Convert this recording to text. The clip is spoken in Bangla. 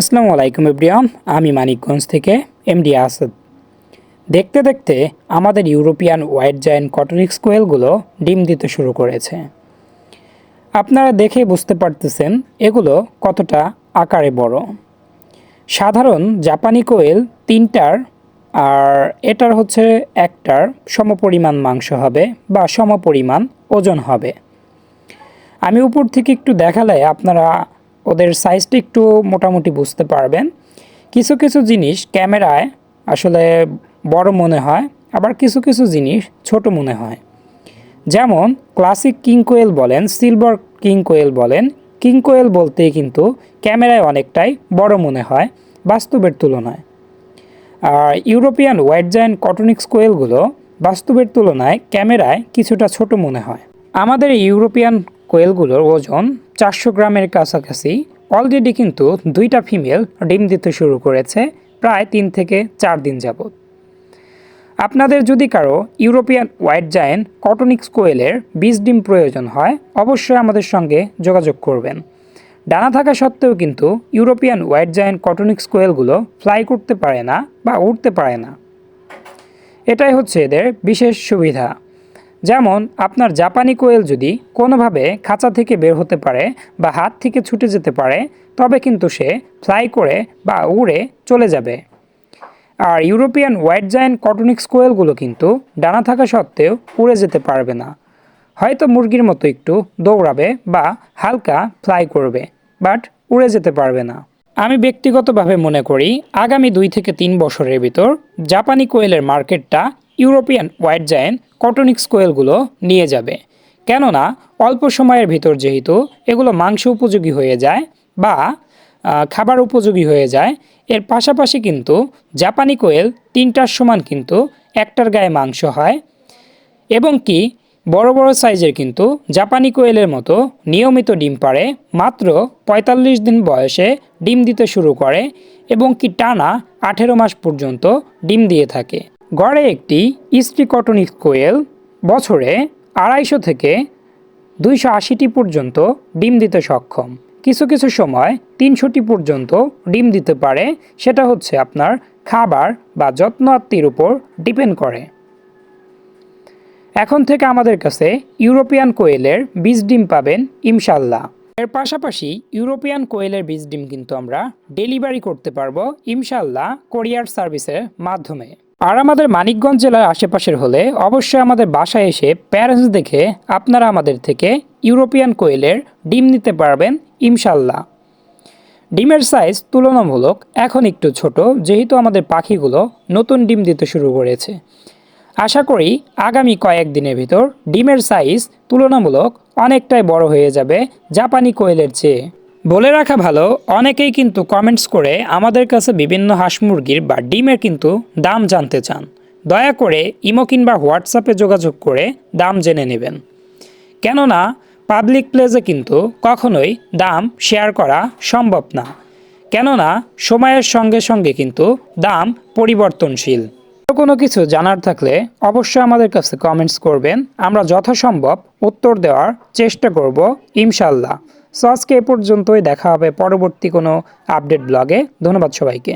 আসসালামু আলাইকুম ইব্রিয়াম আমি মানিকগঞ্জ থেকে এমডি আসাদ। দেখতে দেখতে আমাদের ইউরোপিয়ান হোয়াইট জায়েন্ট কটনিক্স কোয়েলগুলো ডিম দিতে শুরু করেছে। আপনারা দেখে বুঝতে পারতেছেন এগুলো কতটা আকারে বড়। সাধারণ জাপানি কোয়েল তিনটার আর এটার হচ্ছে একটার সমপরিমাণ মাংস হবে বা সমপরিমাণ ওজন হবে। আমি উপর থেকে একটু দেখালে আপনারা ওদের সাইজটা একটু মোটামুটি বুঝতে পারবেন। কিছু কিছু জিনিস ক্যামেরায় আসলে বড় মনে হয়, আবার কিছু কিছু জিনিস ছোট মনে হয়। যেমন ক্লাসিক কিং কোয়েল বলেন সিলভার কিং কোয়েল বলেন কিং কোয়েল বলতেই কিন্তু ক্যামেরায় অনেকটাই বড় মনে হয়, বাস্তবের তুলনায়। আর ইউরোপিয়ান হোয়াইট জায়েন্ট কটনিক্স কোয়েলগুলো বাস্তবের তুলনায় ক্যামেরায় কিছুটা ছোট মনে হয়। আমাদের ইউরোপিয়ান কোয়েলগুলোর ওজন চারশো গ্রামের কাছাকাছি। অলরেডি কিন্তু দুইটা ফিমেল ডিম দিতে শুরু করেছে প্রায় তিন থেকে চার দিন যাবত আপনাদের যদি কারও ইউরোপিয়ান হোয়াইট জায়েন্ট কটনিক্স কোয়েলের বীজ ডিম প্রয়োজন হয়, অবশ্যই আমাদের সঙ্গে যোগাযোগ করবেন। ডানা থাকা সত্ত্বেও কিন্তু ইউরোপিয়ান হোয়াইট জায়েন্ট কটনিক্স কোয়েলগুলো ফ্লাই করতে পারে না বা উঠতে পারে না। এটাই হচ্ছে এদের বিশেষ সুবিধা। যেমন আপনার জাপানি কোয়েল যদি কোনোভাবে খাঁচা থেকে বের হতে পারে বা হাত থেকে ছুটে যেতে পারে, তবে কিন্তু সে ফ্লাই করে বা উড়ে চলে যাবে। আর ইউরোপিয়ান হোয়াইট জায়েন্ট কটনিক্স কোয়েলগুলো কিন্তু ডানা থাকা সত্ত্বেও উড়ে যেতে পারবে না। হয়তো মুরগির মতো একটু দৌড়াবে বা হালকা ফ্লাই করবে, বাট উড়ে যেতে পারবে না। আমি ব্যক্তিগতভাবে মনে করি, আগামী দুই থেকে তিন বছরের ভিতর জাপানি কোয়েলের মার্কেটটা ইউরোপিয়ান হোয়াইট জায়েন্ট কটনিক্স কোয়েলগুলো নিয়ে যাবে। কেননা, অল্প সময়ের ভিতর যেহেতু এগুলো মাংস উপযোগী হয়ে যায় বা খাবার উপযোগী হয়ে যায়, এর পাশাপাশি কিন্তু জাপানি কোয়েল তিনটার সমান কিন্তু একটার গায়ে মাংস হয়। এবং কি, বড় বড় সাইজের কিন্তু জাপানি কোয়েলের মতো নিয়মিত ডিম পাড়ে, মাত্র পঁয়তাল্লিশ দিন বয়সে ডিম দিতে শুরু করে এবং কি টানা আঠেরো মাস পর্যন্ত ডিম দিয়ে থাকে। গড়ে একটি ইস্ট্রি কটনিক কোয়েল বছরে আড়াইশো থেকে দুইশো আশিটি পর্যন্ত ডিম দিতে সক্ষম। কিছু কিছু সময় তিনশোটি পর্যন্ত ডিম দিতে পারে, সেটা হচ্ছে আপনার খাবার বা যত্ন আত্মীর উপর ডিপেন্ড করে। এখন থেকে আমাদের কাছে ইউরোপিয়ান কোয়েলের বীজ ডিম পাবেন ইনশাল্লাহ এর পাশাপাশি ইউরোপিয়ান কোয়েলের বীজ ডিম কিন্তু আমরা ডেলিভারি করতে পারব ইনশাল্লাহ কোরিয়ার সার্ভিসের মাধ্যমে। আর আমাদের মানিকগঞ্জ জেলার আশেপাশের হলে অবশ্যই আমাদের বাসায় এসে প্যারেন্টস দেখে আপনারা আমাদের থেকে ইউরোপিয়ান কোয়েলের ডিম নিতে পারবেন, ইনশাল্লাহ। ডিমের সাইজ তুলনামূলক এখন একটু ছোট, যেহেতু আমাদের পাখিগুলো নতুন ডিম দিতে শুরু করেছে। আশা করি আগামী কয়েকদিনের ভিতর ডিমের সাইজ তুলনামূলক অনেকটাই বড় হয়ে যাবে জাপানি কোয়েলের চেয়ে। বলে রাখা ভালো, অনেকেই কিন্তু কমেন্টস করে আমাদের কাছে বিভিন্ন হাঁস মুরগির বা ডিমের কিন্তু দাম জানতে চান। দয়া করে ইমো কিংবা হোয়াটসঅ্যাপে যোগাযোগ করে দাম জেনে নেবেন। কেননা পাবলিক প্লেসে কিন্তু কখনোই দাম শেয়ার করা সম্ভব না। কেননা, সময়ের সঙ্গে সঙ্গে কিন্তু দাম পরিবর্তনশীল। কোনো কিছু জানার থাকলে অবশ্যই আমাদের কাছে কমেন্টস করবেন। আমরা যথাসম্ভব উত্তর দেওয়ার চেষ্টা করব ইনশাল্লাহ সো আজকে এ পর্যন্তই দেখা হবে পরবর্তী কোনো আপডেট ব্লগে। ধন্যবাদ সবাইকে।